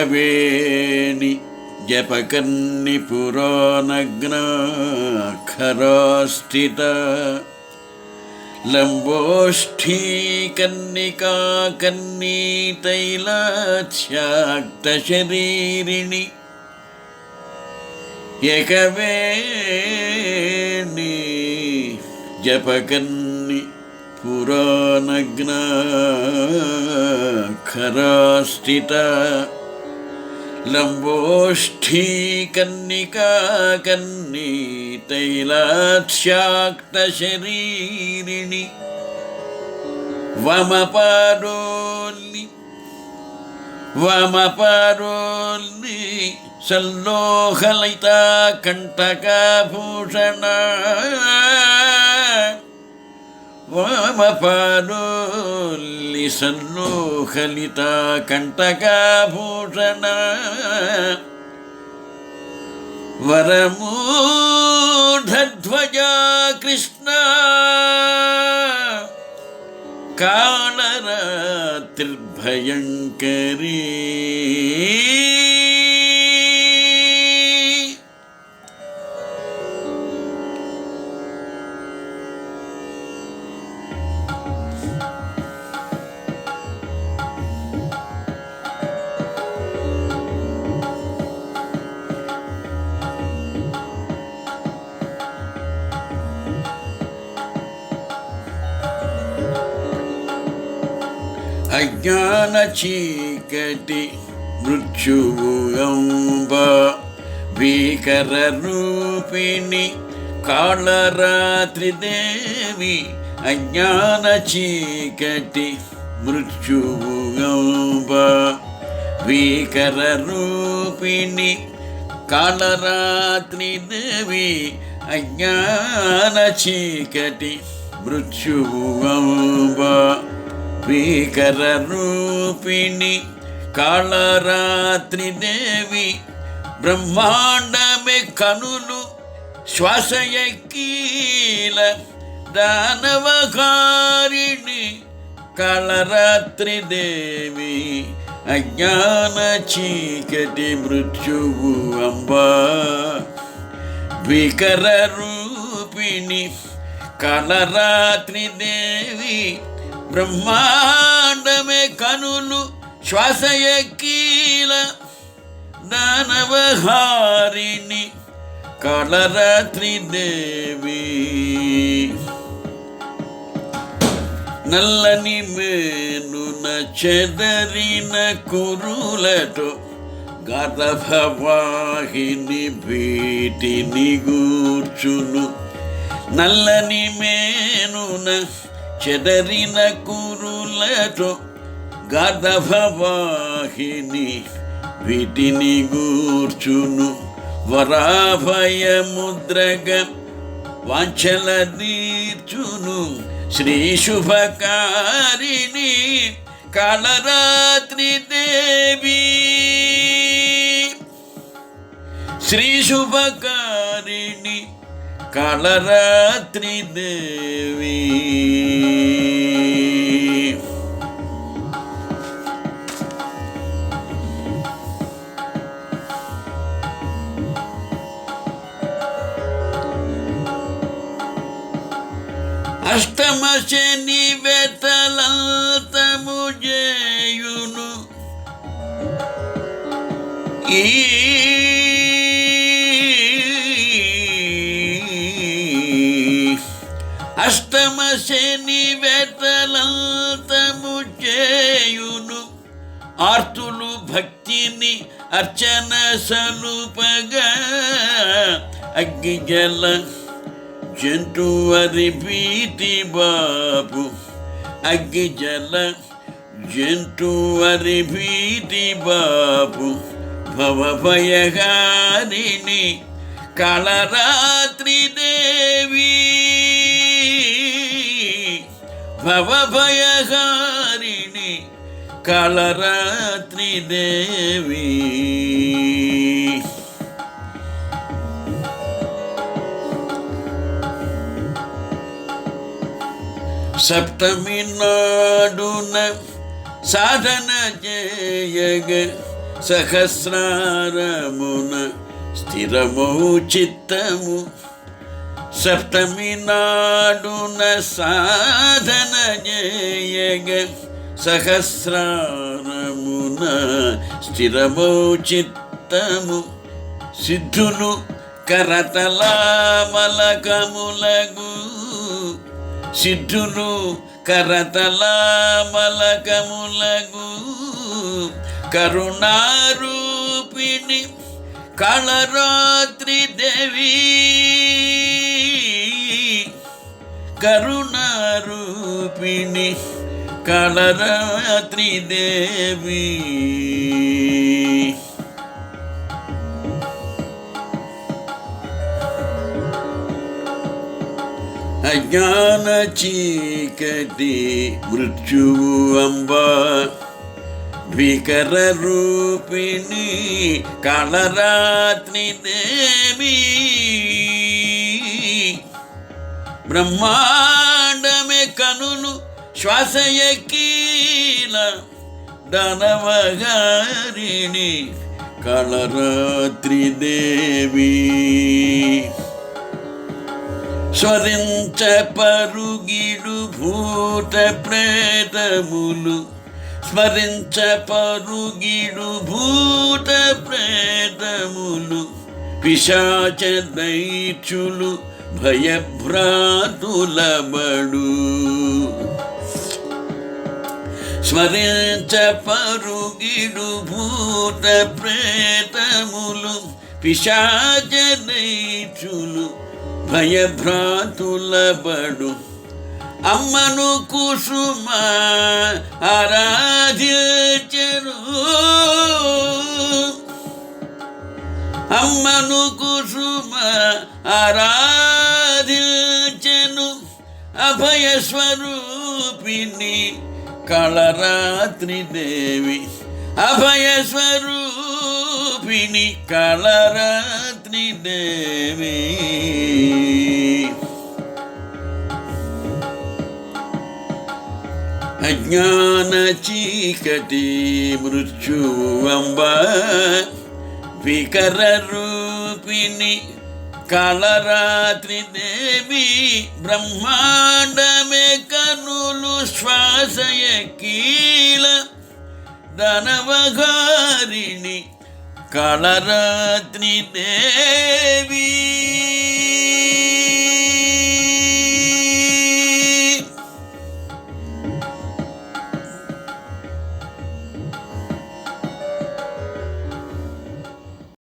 ఏకవేణి జపకర్ణి పురాణగ్నాఖరాస్థిత లంబోష్ఠీ కన్నికా కన్నీ తైలాచ్యాక్తశరీరిణి జపకన్ని పురాణగ్నాఖరాస్థిత లంబోష్ఠీ కన్నికా కన్నీ తైలాక్ష్యాక్తశరీరిణి వమపారోల్లి వమపారోల్లి సల్లోహలిత ಸನ್ನೋಖಲಿತಾ ಕಂಟಕಾಭೂಷಣ ವರಮೂಢಧ್ವಜ ಕೃಷ್ಣ ಕಾಳರಾತ್ರಿರ್ಭಯಂಕರೀ అజ్ఞాన చీకటి మృత్యువు భీకర రూపిణి కాళరాత్రి దేవి అజ్ఞాన చీకటి మృత్యువు భీకర రూపిణి కాళరాత్రి దేవి అజ్ఞాన చీకటి మృత్యువు అంబ భీకర రూపిణి కాళరాత్రి దేవి బ్రహ్మాండమే కనులు శ్వాసయకీల దానవకారిణి కాళరాత్రి దేవి అజ్ఞాన చీకటి మృత్యువు అంబా. వికర రూపిణి కాళరాత్రి దేవి బ్రహ్మాండమే కనులు శ్వాస ఎక్కీల దానవహారిణి కాళరాత్రి దేవి. నల్లని మేనున చెదరిన కురులతో గర్భవాహిని భీటిని గూర్చును. నల్లని మేనున చెదరిన కురులతో గదభవాహిని వీటిని గూర్చును. వరాభయ ముద్రగ వాంఛల తీర్చును. శ్రీ శుభకారిణి కలరాత్రి దేవి. శ్రీ శుభకారిణి కళరాత్రి దేవి అష్టమ శని వెతలంతము చేయును. ఈ శని వెతలంతము చేయును. ఆర్తులు భక్తిని అర్చన సనుపగా అగ్గి జల జంతువరి భీతి బాబు. అగ్గి జల జంతువరి భీతి బాబు. భవ కళరాత్రి దేవీ దేవి భవభయహారిణి కళరాత్రి దేవి. సప్తమి నాడున సాధన చేయగ సహస్రారమున స్థిరమౌ చిత్తము సప్తమి నాడున సాధన జయగ సహస్రారమున స్థిరమౌ చిత్తము సిద్ధులు కరతలామలకములగు. సిద్ధులు కరతలామలకములగు. కరుణారూపిణి కళరాత్రి దేవీ కరుణారూపిణి కళరాత్రి దేవి. అజ్ఞాన చీకటి మృత్యువు అంబ భీకర రూపిణి కాళరాత్రి దేవి. బ్రహ్మాండమే కనులు శ్వాస ఎక్కీల దానవగారిణి కాళరాత్రి దేవి. స్వరించ పరుగిడు భూత ప్రేతములు స్మరించ పరుగిడు భూత ప్రేతములు పిశాచ దైత్యులు భయభ్రాతులబడు స్మరించ పరుగిడు భూత ప్రేతములు పిశాచ దైత్యులు భయభ్రాతులబడు. అమ్మను కుసుమ ఆరాధ్యచరు అమ్మను కుసుమ ఆరా అభయ స్వరూపిణి కళరాత్రి దేవి అభయ స్వరూపిణి కళరాత్రి దేవి అజ్ఞాన చీకటి మృత్యువంబ వికర రూపిణి కలరాత్రి దేవి బ్రహ్మాండమే కనులు శ్వాసయ కీల ధనవగారిణి కాళరాత్రి దేవీ